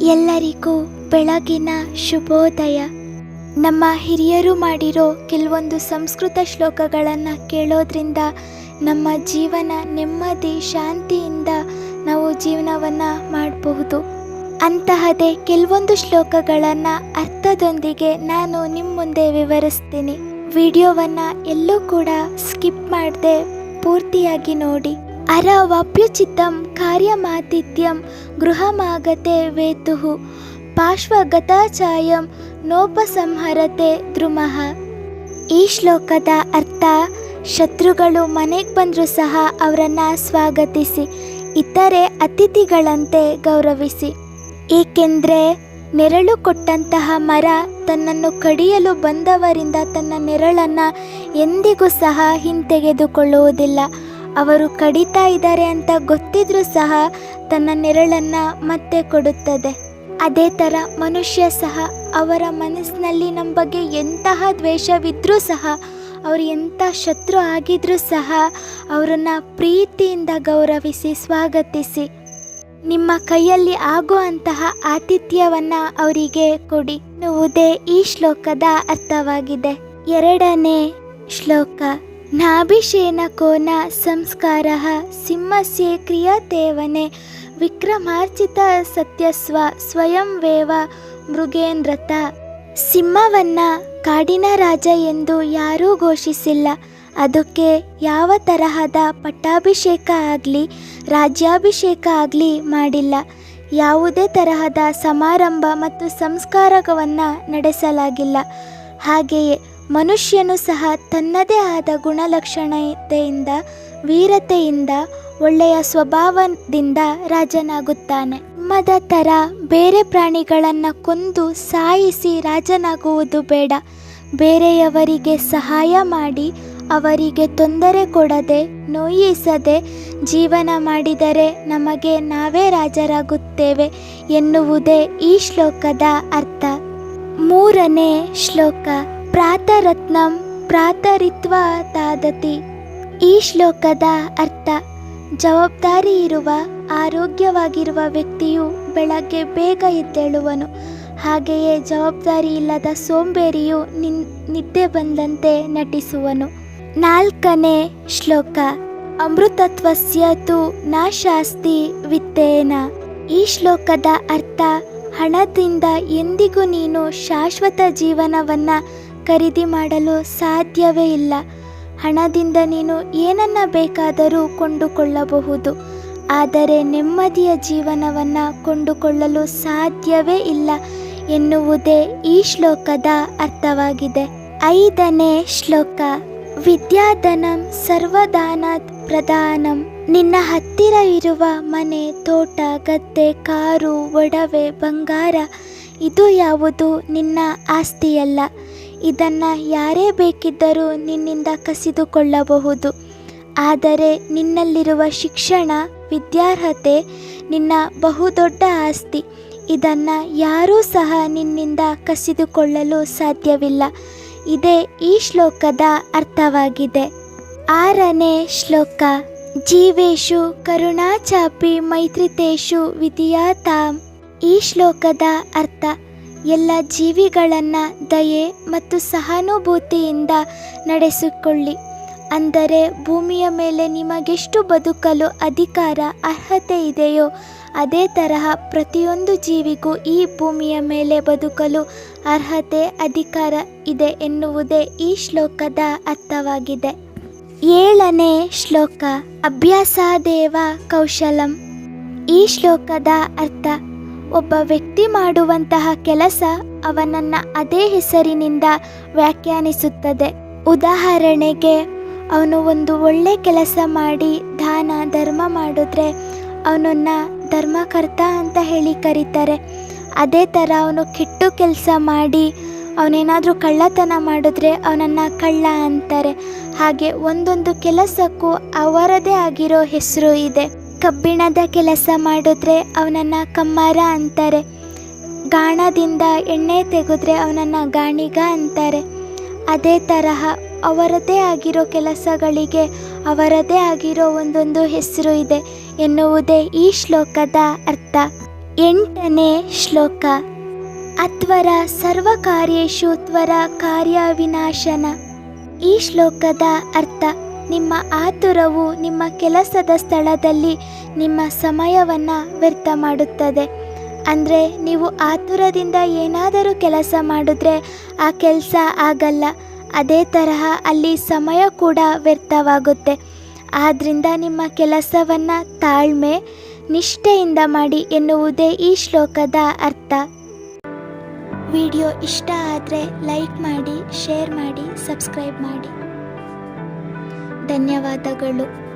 ಎಲ್ಲರಿಗೂ ಬೆಳಗಿನ ಶುಭೋದಯ. ನಮ್ಮ ಹಿರಿಯರು ಮಾಡಿರೋ ಕೆಲವೊಂದು ಸಂಸ್ಕೃತ ಶ್ಲೋಕಗಳನ್ನು ಕೇಳೋದ್ರಿಂದ ನಮ್ಮ ಜೀವನ ನೆಮ್ಮದಿ, ಶಾಂತಿಯಿಂದ ನಾವು ಜೀವನವನ್ನು ಮಾಡಬಹುದು. ಅಂತಹದೇ ಕೆಲವೊಂದು ಶ್ಲೋಕಗಳನ್ನು ಅರ್ಥದೊಂದಿಗೆ ನಾನು ನಿಮ್ಮ ಮುಂದೆ ವಿವರಿಸ್ತೀನಿ. ವಿಡಿಯೋವನ್ನು ಎಲ್ಲೂ ಕೂಡ ಸ್ಕಿಪ್ ಮಾಡದೆ ಪೂರ್ತಿಯಾಗಿ ನೋಡಿ. ವಾಪ್ಯುಚಿತ್ತಂ ಕಾರ್ಯಮಾತಿಥ್ಯಂ ಗೃಹಮಾಗತೆ ವೇತುಃ ಪಾರ್ಶ್ವಗತಾಚಾಯಂ ನೋಪಸಂಹರತೆ ದ್ರುಮಃ ಈ ಶ್ಲೋಕದ ಅರ್ಥ, ಶತ್ರುಗಳು ಮನೆಗೆ ಬಂದರೂ ಸಹ ಅವರನ್ನು ಸ್ವಾಗತಿಸಿ, ಇತರೆ ಅತಿಥಿಗಳಂತೆ ಗೌರವಿಸಿ. ಏಕೆಂದರೆ ನೆರಳು ಕೊಟ್ಟಂತಹ ಮರ ತನ್ನನ್ನು ಕಡಿಯಲು ಬಂದವರಿಂದ ತನ್ನ ನೆರಳನ್ನು ಎಂದಿಗೂ ಸಹ ಹಿಂತೆಗೆದುಕೊಳ್ಳುವುದಿಲ್ಲ. ಅವರು ಕಡಿತಾ ಇದ್ದಾರೆ ಅಂತ ಗೊತ್ತಿದ್ರೂ ಸಹ ತನ್ನ ನೆರಳನ್ನು ಮತ್ತೆ ಕೊಡುತ್ತದೆ. ಅದೇ ಥರ ಮನುಷ್ಯ ಸಹ ಅವರ ಮನಸ್ಸಿನಲ್ಲಿ ನಮ್ಮ ಬಗ್ಗೆ ಎಂತಹ ದ್ವೇಷವಿದ್ರೂ ಸಹ, ಅವರು ಎಂಥ ಶತ್ರು ಆಗಿದ್ರೂ ಸಹ ಅವರನ್ನು ಪ್ರೀತಿಯಿಂದ ಗೌರವಿಸಿ, ಸ್ವಾಗತಿಸಿ. ನಿಮ್ಮ ಕೈಯಲ್ಲಿ ಆಗುವಂತಹ ಆತಿಥ್ಯವನ್ನು ಅವರಿಗೆ ಕೊಡಿ. ಎನ್ನುವುದೇ ಈ ಶ್ಲೋಕದ ಅರ್ಥವಾಗಿದೆ. ಎರಡನೇ ಶ್ಲೋಕ. ನಾಭಿಷೇನ ಕೋನ ಸಂಸ್ಕಾರ ಸಿಂಹಸ್ಯೆ ಕ್ರಿಯತೇವನೆ ವಿಕ್ರಮಾರ್ಚಿತ ಸತ್ಯಸ್ವ ಸ್ವಯಂ ವೇವ ಮೃಗೇಂದ್ರತ. ಸಿಂಹವನ್ನ ಕಾಡಿನ ರಾಜ ಎಂದು ಯಾರೂ ಘೋಷಿಸಿಲ್ಲ. ಅದಕ್ಕೆ ಯಾವ ತರಹದ ಪಟ್ಟಾಭಿಷೇಕ ಆಗಲಿ, ರಾಜ್ಯಾಭಿಷೇಕ ಆಗಲಿ ಮಾಡಿಲ್ಲ. ಯಾವುದೇ ತರಹದ ಸಮಾರಂಭ ಮತ್ತು ಸಂಸ್ಕಾರವನ್ನು ನಡೆಸಲಾಗಿಲ್ಲ. ಹಾಗೆಯೇ ಮನುಷ್ಯನು ಸಹ ತನ್ನದೇ ಆದ ಗುಣಲಕ್ಷಣತೆಯಿಂದ, ವೀರತೆಯಿಂದ, ಒಳ್ಳೆಯ ಸ್ವಭಾವದಿಂದ ರಾಜನಾಗುತ್ತಾನೆ. ಮದ ಥರ ಬೇರೆ ಪ್ರಾಣಿಗಳನ್ನು ಕೊಂದು ಸಾಯಿಸಿ ರಾಜನಾಗುವುದು ಬೇಡ. ಬೇರೆಯವರಿಗೆ ಸಹಾಯ ಮಾಡಿ, ಅವರಿಗೆ ತೊಂದರೆ ಕೊಡದೆ, ನೋಯಿಸದೆ ಜೀವನ ಮಾಡಿದರೆ ನಮಗೆ ನಾವೇ ರಾಜರಾಗುತ್ತೇವೆ ಎನ್ನುವುದೇ ಈ ಶ್ಲೋಕದ ಅರ್ಥ. ಮೂರನೇ ಶ್ಲೋಕ. ಪ್ರಾತರತ್ನಂ ಪ್ರಾತರಿತ್ವ ತಾದತಿ ಈ ಶ್ಲೋಕದ ಅರ್ಥ ಜವಾಬ್ದಾರಿ ಇರುವ ಆರೋಗ್ಯವಾಗಿರುವ ವ್ಯಕ್ತಿಯು ಬೆಳಗ್ಗೆ ಬೇಗ ಎದ್ದೇಳುವನು. ಹಾಗೆಯೇ ಜವಾಬ್ದಾರಿ ಇಲ್ಲದ ಸೋಂಬೇರಿಯು ನಿನ್, ನಿದ್ದೆ ಬಂದಂತೆ ನಟಿಸುವನು. ನಾಲ್ಕನೇ ಶ್ಲೋಕ, ಅಮೃತತ್ವಸ್ಯ ತು ನಾಶಾಸ್ತಿ ವಿತ್ತೇನ. ಈ ಶ್ಲೋಕದ ಅರ್ಥ, ಹಣದಿಂದ ಎಂದಿಗೂ ನೀನು ಶಾಶ್ವತ ಜೀವನವನ್ನ ಖರೀದಿ ಮಾಡಲು ಸಾಧ್ಯವೇ ಇಲ್ಲ. ಹಣದಿಂದ ನೀನು ಏನನ್ನ ಬೇಕಾದರೂ ಕೊಂಡುಕೊಳ್ಳಬಹುದು. ಆದರೆ ನೆಮ್ಮದಿಯ ಜೀವನವನ್ನು ಕೊಂಡುಕೊಳ್ಳಲು ಸಾಧ್ಯವೇ ಇಲ್ಲ ಎನ್ನುವುದೇ ಈ ಶ್ಲೋಕದ ಅರ್ಥವಾಗಿದೆ. ಐದನೇ ಶ್ಲೋಕ. ವಿದ್ಯಾಧನಂ ಸರ್ವದಾನಾತ್ ಪ್ರಧಾನಂ. ನಿನ್ನ ಹತ್ತಿರ ಇರುವ ಮನೆ, ತೋಟ, ಗದ್ದೆ, ಕಾರು, ಒಡವೆ, ಬಂಗಾರ, ಇದು ಯಾವುದು? ನಿನ್ನ ಆಸ್ತಿಯಲ್ಲ. ಇದನ್ನು ಯಾರೇ ಬೇಕಿದ್ದರೂ ನಿನ್ನಿಂದ ಕಸಿದುಕೊಳ್ಳಬಹುದು. ಆದರೆ ನಿನ್ನಲ್ಲಿರುವ ಶಿಕ್ಷಣ, ವಿದ್ಯಾರ್ಹತೆ ನಿನ್ನ ಬಹುದೊಡ್ಡ ಆಸ್ತಿ. ಇದನ್ನು ಯಾರೂ ಸಹ ನಿನ್ನಿಂದ ಕಸಿದುಕೊಳ್ಳಲು ಸಾಧ್ಯವಿಲ್ಲ. ಇದೇ ಈ ಶ್ಲೋಕದ ಅರ್ಥವಾಗಿದೆ. ಆರನೇ ಶ್ಲೋಕ, ಜೀವೇಶು ಕರುಣಾಚಾಪಿ ಮೈತ್ರಿತೇಷು ವಿಧಿಯಾತಾಂ. ಈ ಶ್ಲೋಕದ ಅರ್ಥ ಎಲ್ಲ ಜೀವಿಗಳನ್ನು ದಯೆ ಮತ್ತು ಸಹಾನುಭೂತಿಯಿಂದ ನಡೆಸಿಕೊಳ್ಳಿ. ಅಂದರೆ ಭೂಮಿಯ ಮೇಲೆ ನಿಮಗೆಷ್ಟು ಬದುಕಲು ಅಧಿಕಾರ, ಅರ್ಹತೆ ಇದೆಯೋ ಅದೇ ತರಹ ಪ್ರತಿಯೊಂದು ಜೀವಿಗೂ ಈ ಭೂಮಿಯ ಮೇಲೆ ಬದುಕಲು ಅರ್ಹತೆ, ಅಧಿಕಾರ ಇದೆ ಎನ್ನುವುದೇ ಈ ಶ್ಲೋಕದ ಅರ್ಥವಾಗಿದೆ. ಏಳನೇ ಶ್ಲೋಕ, ಅಭ್ಯಾಸಾದೇವ ಕೌಶಲಂ. ಈ ಶ್ಲೋಕದ ಅರ್ಥ ಒಬ್ಬ ವ್ಯಕ್ತಿ ಮಾಡುವಂತಹ ಕೆಲಸ ಅವನನ್ನ ಅದೇ ಹೆಸರಿನಿಂದ ವ್ಯಾಖ್ಯಾನಿಸುತ್ತದೆ. ಉದಾಹರಣೆಗೆ, ಅವನು ಒಂದು ಒಳ್ಳೆ ಕೆಲಸ ಮಾಡಿ ದಾನ, ಧರ್ಮ ಮಾಡಿದ್ರೆ ಅವನನ್ನು ಧರ್ಮಕರ್ತ ಅಂತ ಹೇಳಿ ಕರೀತಾರೆ. ಅದೇ ಥರ ಅವನು ಕೆಟ್ಟು ಕೆಲಸ ಮಾಡಿ ಅವನೇನಾದರೂ ಕಳ್ಳತನ ಮಾಡಿದ್ರೆ ಅವನನ್ನು ಕಳ್ಳ ಅಂತಾರೆ. ಹಾಗೆ ಒಂದೊಂದು ಕೆಲಸಕ್ಕೂ ಅವರದೇ ಆಗಿರೋ ಹೆಸರು ಇದೆ. ಕಬ್ಬಿಣದ ಕೆಲಸ ಮಾಡಿದ್ರೆ ಅವನನ್ನು ಕಮ್ಮಾರ ಅಂತಾರೆ. ಗಾಣದಿಂದ ಎಣ್ಣೆ ತೆಗೆದ್ರೆ ಅವನನ್ನು ಗಾಣಿಗ ಅಂತಾರೆ. ಅದೇ ತರಹ ಅವರದೇ ಆಗಿರೋ ಕೆಲಸಗಳಿಗೆ ಅವರದೇ ಆಗಿರೋ ಒಂದೊಂದು ಹೆಸರು ಇದೆ ಎನ್ನುವುದೇ ಈ ಶ್ಲೋಕದ ಅರ್ಥ. ಎಂಟನೇ ಶ್ಲೋಕ. ಅತ್ವರ ಸರ್ವಕಾರ್ಯೇಷು ತ್ವರ ಕಾರ್ಯ ಈ ಶ್ಲೋಕದ ಅರ್ಥ. ನಿಮ್ಮ ಆತುರವು ನಿಮ್ಮ ಕೆಲಸದ ಸ್ಥಳದಲ್ಲಿ ನಿಮ್ಮ ಸಮಯವನ್ನು ವ್ಯರ್ಥ ಮಾಡುತ್ತದೆ. ಅಂದರೆ ನೀವು ಆತುರದಿಂದ ಏನಾದರೂ ಕೆಲಸ ಮಾಡಿದ್ರೆ ಆ ಕೆಲಸ ಆಗಲ್ಲ. ಅದೇ ತರಹ ಅಲ್ಲಿ ಸಮಯ ಕೂಡ ವ್ಯರ್ಥವಾಗುತ್ತೆ. ಆದ್ದರಿಂದ ನಿಮ್ಮ ಕೆಲಸವನ್ನು ತಾಳ್ಮೆ, ನಿಷ್ಠೆಯಿಂದ ಮಾಡಿ ಎನ್ನುವುದೇ ಈ ಶ್ಲೋಕದ ಅರ್ಥ. ವಿಡಿಯೋ ಇಷ್ಟ ಆದರೆ ಲೈಕ್ ಮಾಡಿ, ಶೇರ್ ಮಾಡಿ, ಸಬ್ಸ್ಕ್ರೈಬ್ ಮಾಡಿ. ಧನ್ಯವಾದಗಳು.